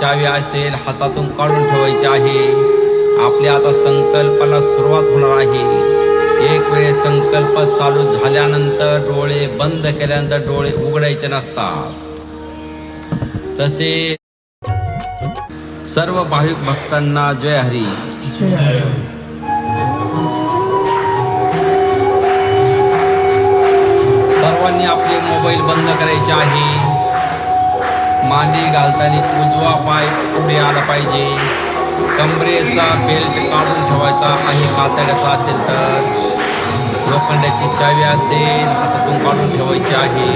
चावी असेल हातातून काढून ठेवायची आहे. आपली आता संकल्पाला सुरुवात होणार आहे. एक वेळ संकल्प चालू झाल्यानंतर डोळे बंद केल्यानंतर डोळे उघडायचे नसतात. तसे सर्व भाविक भक्तांना जय हरी. सर्वांनी आपले मोबाईल बंद करायचे आहे. मांडी घालताना उजवा पाय पुढे आला पाहिजे. कमरेचा बेल्ट काढून ठेवायचा आणि मातड्याचा असेल तर. लोखंडाची चावी असेल हातातून काढून ठेवायची आहे.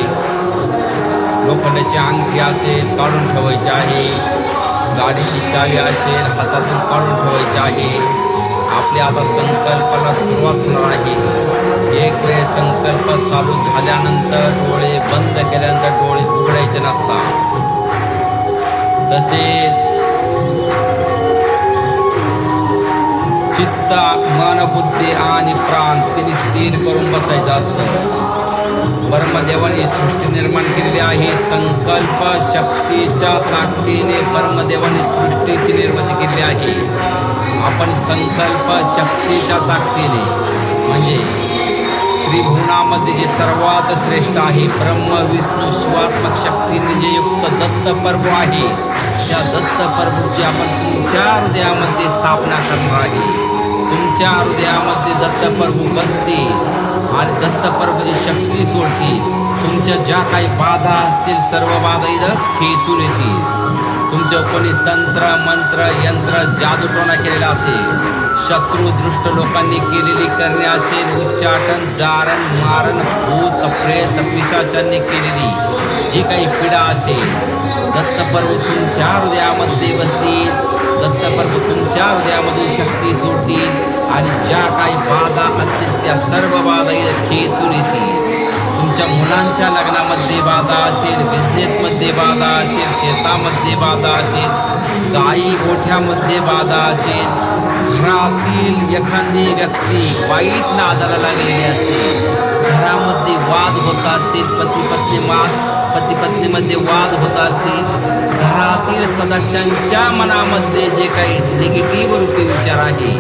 लोखंडाची अंगठी असेल काढून ठेवायची आहे. गाडीची चावी असेल हातातून काढून ठेवायची आहे. आपल्या आता संकल्पाला सुरुवात होणार आहे. एक वेळ संकल्प चालू झाल्यानंतर डोळे बंद केल्यानंतर डोळे आणि प्राण तिने स्थिर करून बसायचं असतं. परमदेवाने सृष्टी निर्माण केलेली आहे. संकल्प शक्तीच्या ताकदीने परमदेवाने सृष्टीची निर्मिती केली आहे. आपण संकल्प शक्तीच्या ताकदीने म्हणजे त्रिभुवनामध्ये जे सर्वात श्रेष्ठ आहे ब्रह्म विष्णू शिवात्मक शक्तीने जे युक्त दत्त प्रभू आहे त्या दत्त प्रभूची आपण तुमच्या हृदयामध्ये स्थापना करणार आहे. तुमच्या हृदयामध्ये दत्तप्रभू बसते आणि दत्तप्रभूची शक्ती सोडते तुमच्या ज्या काही बाधा असतील सर्व बाधा इथं खेचून येतील. तुमच्या कोणी तंत्र मंत्र यंत्र जादूटोणा केलेला असेल शत्रू दृष्ट लोकांनी केलेली करणे असेल उच्चाटन जारण मारण भूत प्रेत पिशाचांनी केलेली जी काही पीडा असेल दत्तप्रभू तुमच्या हृदयामध्ये बसतील. दत्तप्रभू तुमच्या हृदयामधून शक्ती सोडतील आणि ज्या काही बाधा असतील त्या सर्व बाधा खेचून येतील. तुमच्या मुलांच्या लग्नामध्ये बाधा असेल बिझनेसमध्ये बाधा असेल शेतामध्ये बाधा असेल गाई गोठ्यामध्ये बाधा असेल घरातील एखादी व्यक्ती वाईट नादाला लागलेली असते. घरामध्ये वाद होत असतील पती पत्नी मात पती पत्नीमध्ये वाद होत असतील घरातील सदस्यांच्या मनामध्ये जे काही निगेटिव्ह रूपी विचार आहे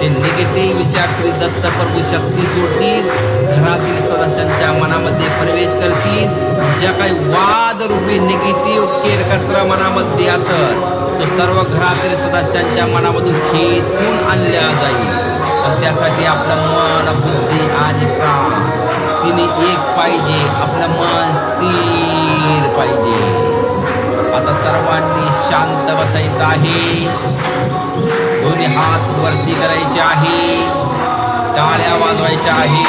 ते निगेटिव्ह विचार श्री दत्तप्रभू शक्ती सोडतील घरातील सदस्यांच्या मनामध्ये प्रवेश करतील. ज्या काही वाद रूपी निगेटिव्ह केर कचरा मनामध्ये असत तो सर्व घरातील सदस्यांच्या मनामधून खेचून आणल्या जाईल. पण त्यासाठी आपलं मन बुद्धी आणि प्राण तिने एक पाहिजे आपलं मन स्थिर पाहिजे. आता सर्वांनी शांत बसायचं आहे. दोन्ही हात वरती करायचे आहे. टाळ्या वाजवायच्या आहे.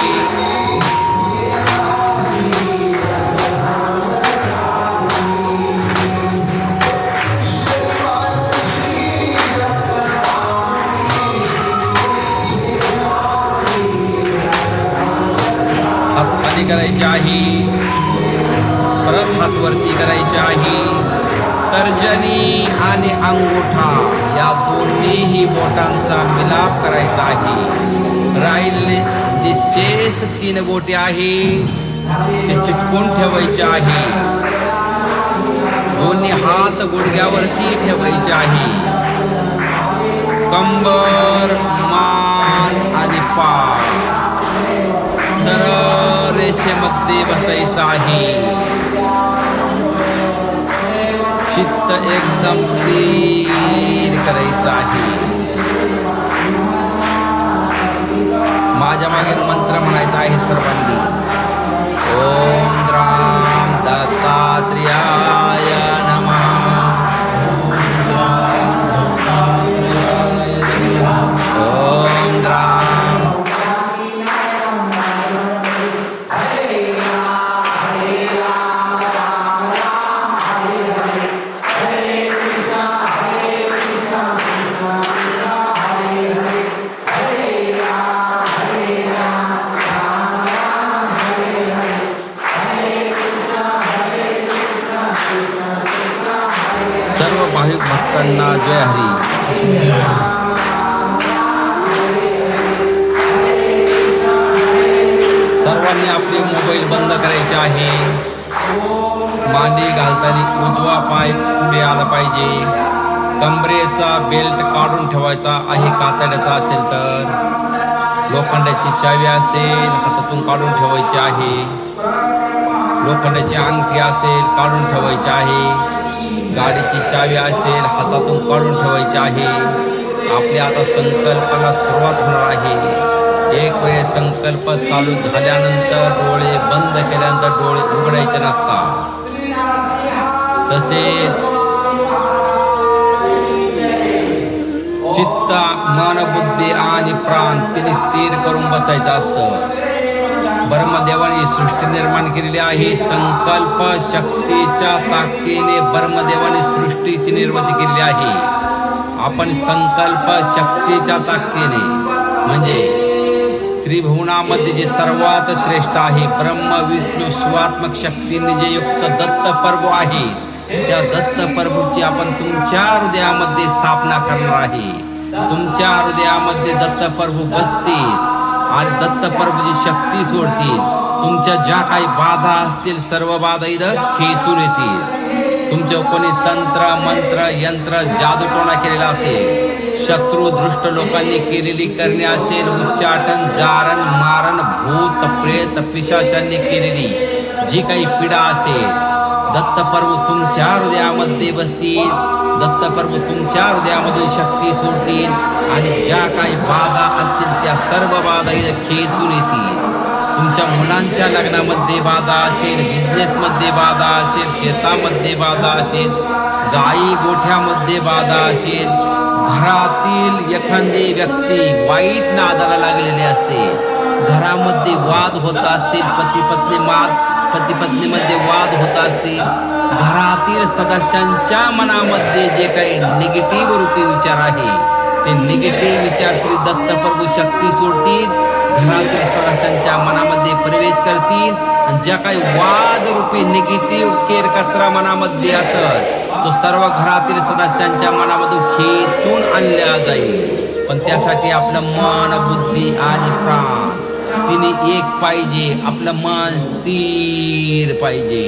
करायची आहे. परत हात वरती आहे. तर्जनी आणि अंगुठा या दोन्हीही बोटांचा मिलाप करायचा आहे. राहिले जे शेष तीन बोटे आहे ते चिटकून ठेवायचे आहे. दोन्ही हात गुडघ्यावरती ठेवायचे आहे. कंबर मान आणि पाय. सरळ बसायचं आहे. चित्त एकदम स्थिर करायचं आहे. माझ्या मागे मंत्र म्हणायचा आहे सर्वांनी. सर्व भाविक भक्तांना जय हरी. सर्वांनी आपले मोबाईल बंद करायचे आहे. मांडी घालताना उजवा पाय पुढे आला पाहिजे. कमरेचा बेल्ट काढून ठेवायचा आहे कातड्याचा असेल तर. लोखंडाची चावी असेल हातातून काढून ठेवायची आहे. लोखंडाची अंगठी असेल काढून ठेवायची आहे. गाडीची चावी असेल हातातून काढून ठेवायची आहे. आपली आता संकल्पाला सुरुवात होणार आहे. एक वेळ संकल्प चालू झाल्यानंतर डोळे बंद केल्यानंतर डोळे उघडायचे नसतात. तसेच चित्त मन बुद्धी आणि प्राण तिने स्थिर करून बसायचं असतं. ब्रह्मदेवाने सृष्टी निर्माण केलेली आहे. संकल्प शक्तीच्या ताकदीने ब्रह्मदेवाने सृष्टीची निर्मिती केलेली आहे. आपण संकल्प शक्तीच्या ताकदीने म्हणजे त्रिभुवनामध्ये जे सर्वात श्रेष्ठ आहे ब्रह्म विष्णू शिवात्मक शक्तीने जे युक्त दत्त पर्व आहे त्या दत्त प्रभूची आपण तुमच्या हृदयामध्ये स्थापना करणार आहे. तुमच्या हृदयामध्ये दत्त प्रभू बसतील. आणि दत्त प्रभूची शक्ती सोडतील. तुमच्या ज्या काही बाधा असतील सर्व बाधा इथं खेचून येतील. तुमच्या कोणी तंत्र मंत्र यंत्र जादूटोणा केलेला असेल शत्रू दृष्ट लोकांनी केलेली करणे असेल उच्चाटन जारण मारण भूत प्रेत पिशाचांनी केलेली जी काही पीडा असेल दत्तप्रभू तुमच्या हृदयामध्ये बसतील. दत्तप्रभू तुमच्या हृदयामध्ये शक्ती सोडतील. आणि ज्या काही बाधा असतील त्या सर्व बाधा खेचून येतील. तुमच्या मुलांच्या लग्नामध्ये बाधा असेल बिझनेसमध्ये बाधा असेल शेतामध्ये बाधा असेल गाई गोठ्यामध्ये बाधा असेल घरातील एखादी व्यक्ती वाईट नादाला लागलेली असते. घरामध्ये वाद होत असतील पती पत्नी मात पती पत्नीमध्ये वाद होत असतील घरातील सदस्यांच्या मनामध्ये जे काही निगेटिव्ह रूपी विचार आहे ते निगेटिव्ह विचार श्री दत्तप्रभू शक्ती सोडतील घरातील सदस्यांच्या मनामध्ये प्रवेश करतील आणि ज्या काही वाद रूपी निगेटिव्ह केर कचरा मनामध्ये असत तो सर्व घरातील सदस्यांच्या मनामधून खेचून आणला जाईल. पण त्यासाठी आपलं मन बुद्धी आणि प्राण तिने एक पाहिजे आपलं मन स्थिर पाहिजे.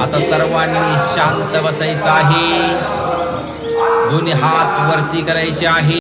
आता सर्वांनी शांत बसायचं आहे. दोन्ही हात वरती करायचे आहे